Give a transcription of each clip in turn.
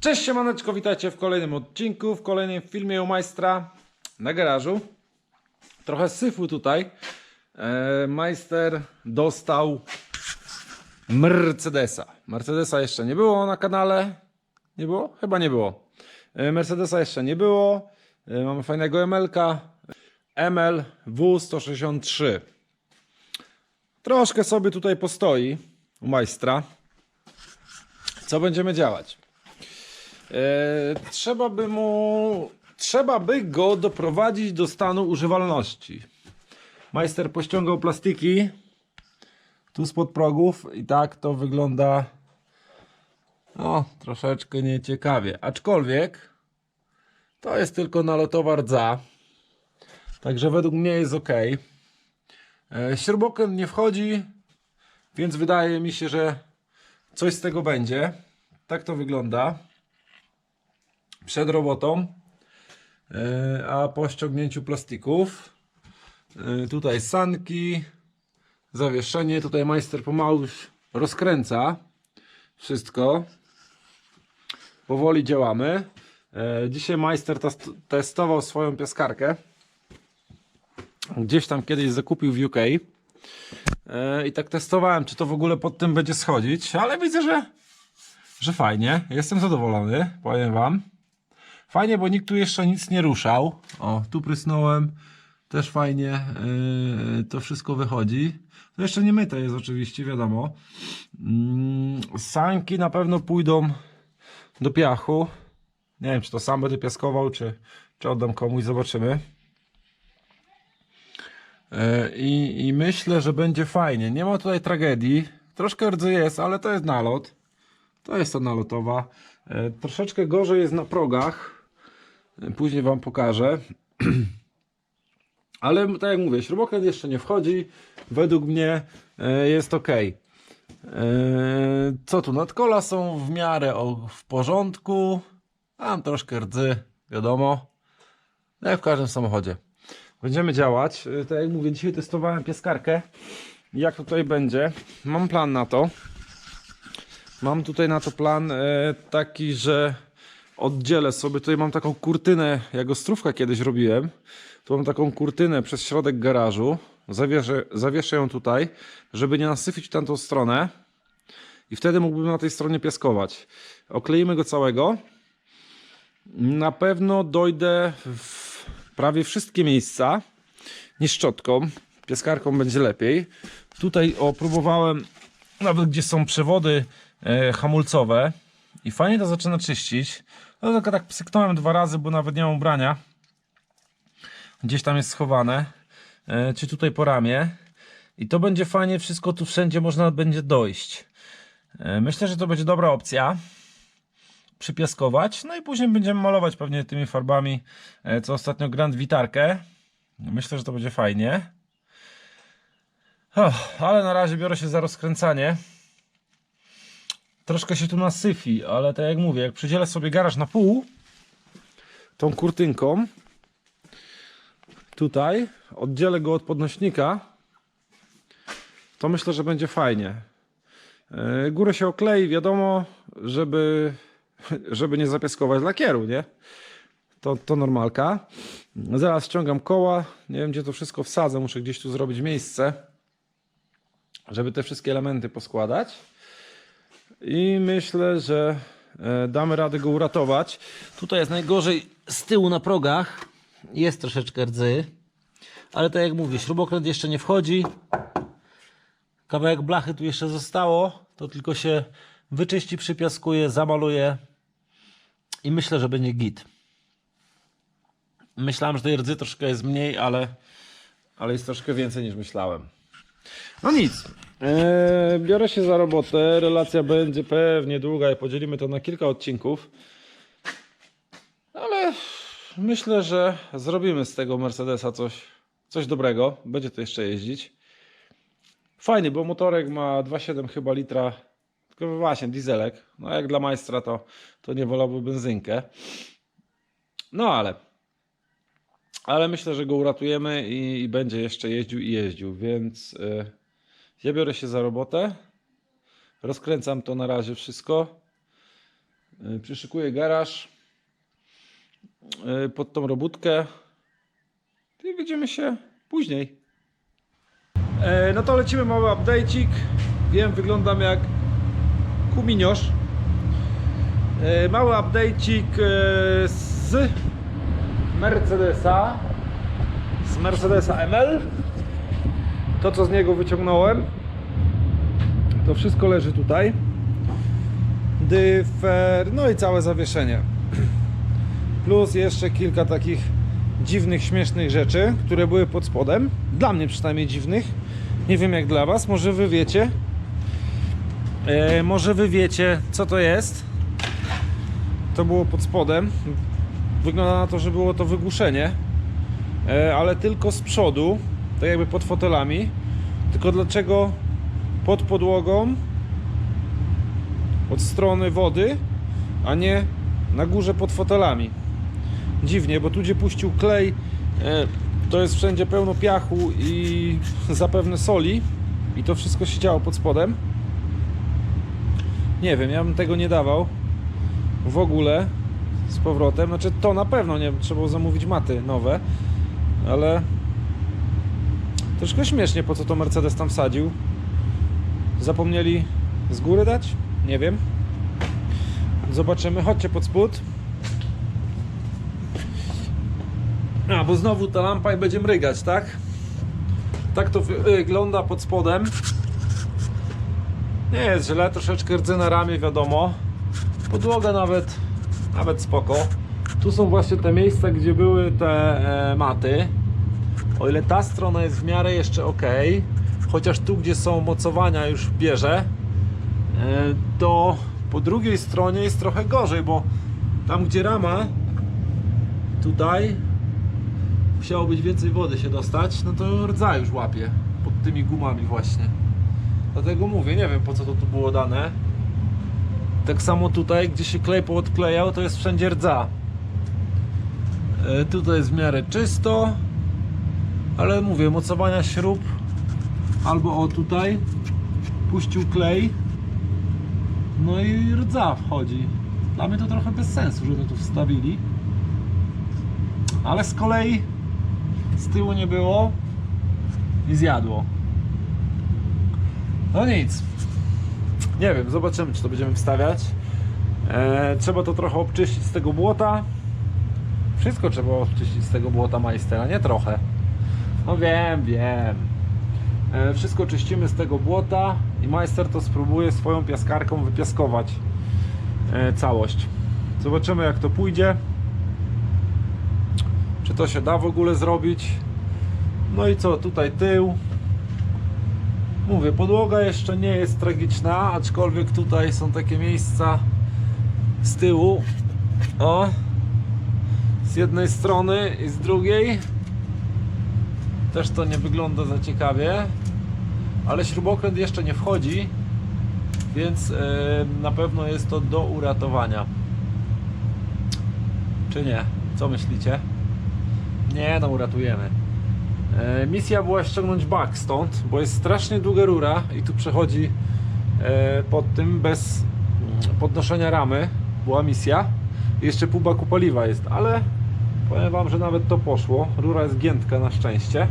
Cześć siemaneczko, witajcie w kolejnym odcinku, w kolejnym filmie u majstra na garażu. Trochę syfu tutaj. E, majster dostał Mercedesa. Mercedesa jeszcze nie było na kanale. Nie było? Chyba nie było. E, Mercedesa jeszcze nie było. E, mamy fajnego ML-ka. ML W163. Troszkę sobie tutaj postoi u majstra. Co będziemy działać? E, trzeba by mu. Trzeba by go doprowadzić do stanu używalności. Majster pościągał plastiki tu spod progów i tak to wygląda. No, troszeczkę nieciekawie. Aczkolwiek to jest tylko nalotowa rdza. Także według mnie jest ok. E, Śrubokręt nie wchodzi, więc wydaje mi się, że coś z tego będzie. Tak to wygląda przed robotą, e, a po ściągnięciu plastików e, tutaj sanki, zawieszenie, tutaj majster pomału już rozkręca wszystko. Powoli działamy. E, Dzisiaj majster test- testował swoją piaskarkę. Gdzieś tam kiedyś zakupił w UK. I tak testowałem, czy to w ogóle pod tym będzie schodzić, ale widzę, że, że fajnie. Jestem zadowolony, powiem wam. Fajnie, bo nikt tu jeszcze nic nie ruszał. O, tu prysnąłem. Też fajnie yy, to wszystko wychodzi. To jeszcze nie myte jest oczywiście, wiadomo. Mm, sanki na pewno pójdą do piachu. Nie wiem, czy to sam będę piaskował, czy, czy oddam komuś, zobaczymy. Yy, I, myślę, że będzie fajnie. Nie ma tutaj tragedii. Troszkę rdzy jest, ale to jest nalot. To jest to nalotowa. E, Troszeczkę gorzej jest na progach. Później Wam pokażę. Ale tak jak mówię, śrubokręt jeszcze nie wchodzi. Według mnie e, jest ok. E, Co tu? Nadkola są w miarę w porządku. Mam troszkę rdzy, wiadomo. No jak w każdym samochodzie. Będziemy działać. E, Tak jak mówię, dzisiaj testowałem pieskarkę. Jak tutaj będzie? Mam plan na to. Mam tutaj na to plan taki, że oddzielę sobie, tutaj mam taką kurtynę, jak ostrówka kiedyś robiłem, tu mam taką kurtynę przez środek garażu, zawieszę, zawieszę ją tutaj, żeby nie nasyfić w tamtą stronę i wtedy mógłbym na tej stronie piaskować. Okleimy go całego. Na pewno dojdę w prawie wszystkie miejsca, nie szczotką, piaskarką będzie lepiej. Tutaj o, próbowałem nawet gdzie są przewody e, hamulcowe i fajnie to zaczyna czyścić. No tylko tak psyknąłem dwa razy, bo nawet nie mam ubrania. Gdzieś tam jest schowane. E, czy tutaj po ramię. I to będzie fajnie, wszystko tu wszędzie można będzie dojść. E, myślę, że to będzie dobra opcja. Przypiaskować. No i później będziemy malować pewnie tymi farbami, e, co ostatnio Grand Witarkę. Myślę, że to będzie fajnie. Oh, ale na razie biorę się za rozkręcanie. Troszkę się tu nasyfi, ale tak jak mówię, jak przydzielę sobie garaż na pół, tą kurtynką, tutaj, oddzielę go od podnośnika, to myślę, że będzie fajnie. Yy, Górę się oklei, wiadomo, żeby, żeby nie zapiaskować lakieru, nie? To, to normalka. Zaraz ściągam koła, nie wiem gdzie to wszystko wsadzę, muszę gdzieś tu zrobić miejsce żeby te wszystkie elementy poskładać. I myślę, że e, damy radę go uratować. Tutaj jest najgorzej z tyłu na progach. Jest troszeczkę rdzy. Ale tak jak mówię, śrubokręt jeszcze nie wchodzi. Kawałek blachy tu jeszcze zostało. To tylko się wyczyści, przypiaskuje, zamaluje. I myślę, że będzie git. Myślałem, że tej rdzy troszkę jest mniej, ale, ale jest troszkę więcej niż myślałem. No nic. Eee, biorę się za robotę. Relacja będzie pewnie długa i podzielimy to na kilka odcinków. Ale myślę, że zrobimy z tego Mercedesa coś, coś dobrego. Będzie to jeszcze jeździć. Fajny, bo motorek ma 2,7 chyba litra. Tylko właśnie, dieselek. No jak dla majstra to, to nie wolałby benzynkę. No ale ale myślę, że go uratujemy i, i będzie jeszcze jeździł i jeździł, więc y, ja biorę się za robotę. Rozkręcam to na razie wszystko. Y, Przyszykuję garaż y, pod tą robótkę i widzimy się później. E, No to lecimy mały update'ik. Wiem, wyglądam jak kuminiosz. E, Mały update'ik e, z Mercedesa. Z Mercedesa ML. To co z niego wyciągnąłem. To wszystko leży tutaj. Dyfer, no i całe zawieszenie. Plus jeszcze kilka takich dziwnych, śmiesznych rzeczy, które były pod spodem. Dla mnie przynajmniej dziwnych. Nie wiem jak dla Was, może Wy wiecie. E, może Wy wiecie, co to jest. To było pod spodem. Wygląda na to, że było to wygłuszenie, e, ale tylko z przodu, tak jakby pod fotelami. Tylko dlaczego pod podłogą od strony wody, a nie na górze pod fotelami? Dziwnie, bo tu gdzie puścił klej, e, to jest wszędzie pełno piachu i zapewne soli i to wszystko się działo pod spodem. Nie wiem, ja bym tego nie dawał w ogóle z powrotem. Znaczy to na pewno nie trzeba było zamówić maty nowe, ale troszkę śmiesznie po co to Mercedes tam wsadził. Zapomnieli z góry dać? Nie wiem. Zobaczymy. Chodźcie pod spód. A, bo znowu ta lampa i będzie mrygać, tak? Tak to wy- wygląda pod spodem. Nie jest źle, troszeczkę rdzy na ramię, wiadomo. Podłoga nawet, nawet spoko. Tu są właśnie te miejsca, gdzie były te e, maty. O ile ta strona jest w miarę jeszcze ok, chociaż tu, gdzie są mocowania, już bierze, e, to po drugiej stronie jest trochę gorzej, bo tam, gdzie rama, tutaj musiało być więcej wody się dostać, no to rdza już łapie pod tymi gumami właśnie. Dlatego mówię, nie wiem po co to tu było dane. Tak samo tutaj, gdzie się klej poodklejał, to jest wszędzie rdza. E, tutaj jest w miarę czysto, ale mówię, mocowania śrub albo o tutaj puścił klej, no i rdza wchodzi. Dla mnie to trochę bez sensu, że to tu wstawili. Ale z kolei z tyłu nie było i zjadło. No nic. Nie wiem, zobaczymy czy to będziemy wstawiać. E, trzeba to trochę obczyścić z tego błota. Wszystko trzeba obczyścić z tego błota majstera, nie trochę. No wiem, wiem. E, wszystko czyścimy z tego błota i majster to spróbuje swoją piaskarką wypiaskować e, całość. Zobaczymy jak to pójdzie. Czy to się da w ogóle zrobić? No i co, tutaj tył. Mówię, podłoga jeszcze nie jest tragiczna, aczkolwiek tutaj są takie miejsca z tyłu. O! Z jednej strony i z drugiej. Też to nie wygląda za ciekawie. Ale śrubokręt jeszcze nie wchodzi, więc e, na pewno jest to do uratowania. Czy nie? Co myślicie? Nie, no uratujemy. E, misja była ściągnąć bak stąd, bo jest strasznie długa rura i tu przechodzi e, pod tym bez mm, podnoszenia ramy. Była misja. Jeszcze pół baku paliwa jest, ale powiem Wam, że nawet to poszło. Rura jest giętka na szczęście.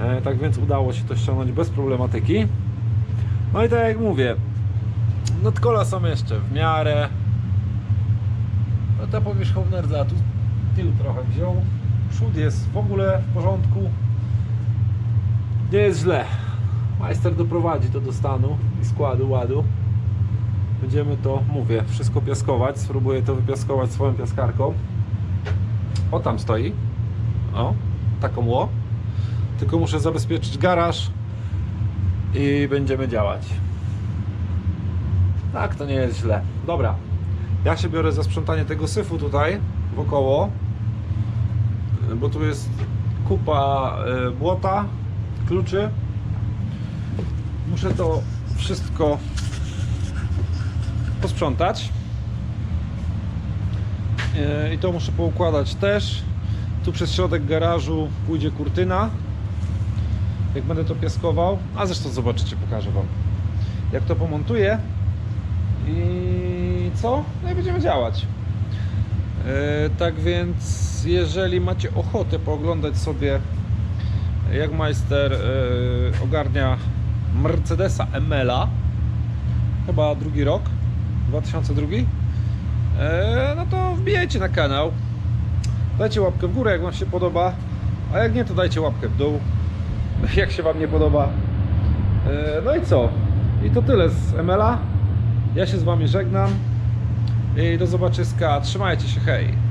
E, tak więc udało się to ściągnąć bez problematyki. No i tak jak mówię, nadkola są jeszcze w miarę. No ta powierzchowna rdza tu tył trochę wziął. Przód jest w ogóle w porządku. Nie jest źle. Majster doprowadzi to do stanu i składu, ładu. Będziemy to, mówię, wszystko piaskować. Spróbuję to wypiaskować swoją piaskarką. O, tam stoi. O, taką ło. Tylko muszę zabezpieczyć garaż i będziemy działać. Tak, to nie jest źle. Dobra, ja się biorę za sprzątanie tego syfu tutaj wokoło, bo tu jest kupa e, błota, kluczy. Muszę to wszystko posprzątać. E, I to muszę poukładać też. Tu przez środek garażu pójdzie kurtyna. Jak będę to piaskował, a zresztą zobaczycie, pokażę Wam. Jak to pomontuję i co? No i będziemy działać. E, tak więc, jeżeli macie ochotę pooglądać sobie, jak majster e, ogarnia Mercedesa ML-a, chyba drugi rok, 2002, e, no to wbijajcie na kanał, dajcie łapkę w górę, jak Wam się podoba, a jak nie, to dajcie łapkę w dół, jak się Wam nie podoba. No i co? I to tyle z ML-a. Ja się z Wami żegnam i do zobaczyska. Trzymajcie się, hej!